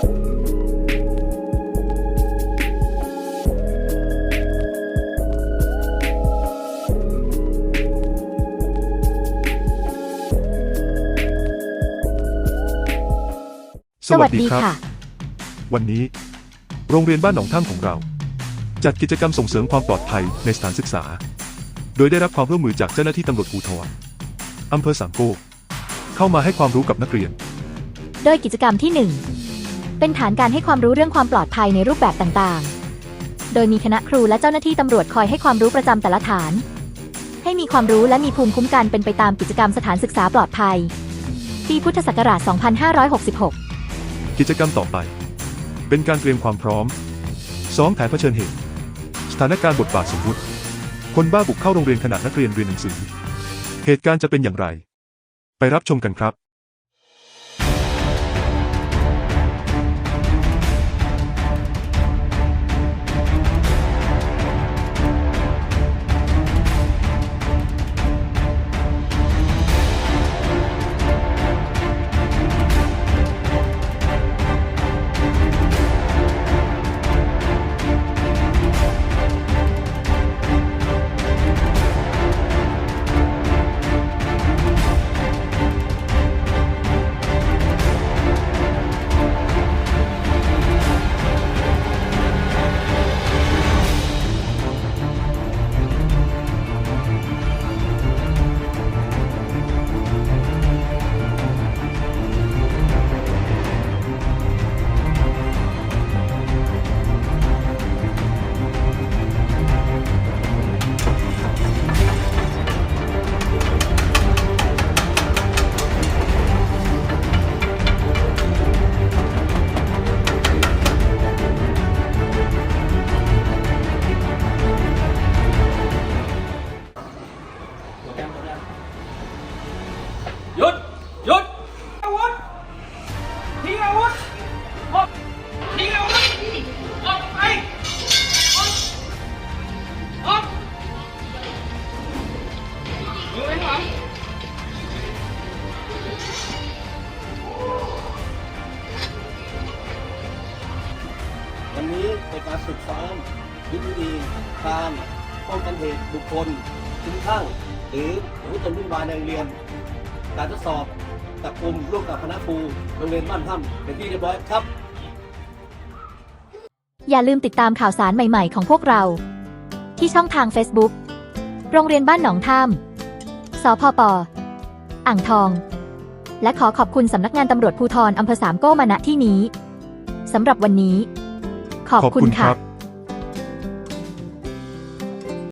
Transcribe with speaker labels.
Speaker 1: สวัสดีค่ะ
Speaker 2: วันนี้ โรงเรียนบ้านหนองถ้ำของเรา จัดกิจกรรมส่งเสริมความปลอดภัยในสถานศึกษา โดยได้รับความร่วมมือจากเจ้าหน้าที่ตำรวจภูธรอำเภอสามโกกเข้ามาให้ความรู้กับนักเรียน
Speaker 1: โดยกิจกรรมที่1 เป็นฐานการให้ความรู้เรื่องความปลอดภัยในรูปแบบต่างๆ โดยมีคณะครูและเจ้าหน้าที่ตำรวจคอยให้ความรู้ประจำแต่ละฐาน ให้มีความรู้และมีภูมิคุ้มกันเป็นไปตามกิจกรรมสถานศึกษาปลอดภัย ปีพุทธศักราช 2566
Speaker 2: กิจกรรมต่อไป เป็นการเตรียมความพร้อมซ้อมแผนเผชิญเหตุ สถานการณ์บทบาทสมมติคนบ้าบุกเข้าโรงเรียนขณะนักเรียนเรียนหนังสือ เหตุการณ์จะเป็นอย่างไร ไปรับชมกันครับ
Speaker 3: อาวุธหมดทิ้งอาวุธออกไปออกออกมือไว้ข้างหลัง
Speaker 4: วันนี้เป็นการฝึกซ้อมยุทธวิธีการป้องกันเหตุบุคคลคลุ้มคลั่งหรืออาวุธจนวุ่นวายในโรงเรียน การทดสอบ จับกลุ่มร่วมกับคณะครูโรงเรียนบ้านถ้ำเป็นที่เรียบร้อยครับ
Speaker 1: อย่าลืมติดตามข่าวสารใหม่ๆ ของพวกเรา ที่ช่องทาง Facebook โรงเรียนบ้านหนองท่ามสพปอ่างทอง และขอขอบคุณสำนักงานตำรวจภูธรอำเภอสามโก้มาณที่นี้สำหรับวันนี้ ขอบ
Speaker 2: ขอบ
Speaker 1: คุ
Speaker 2: ณค่ะ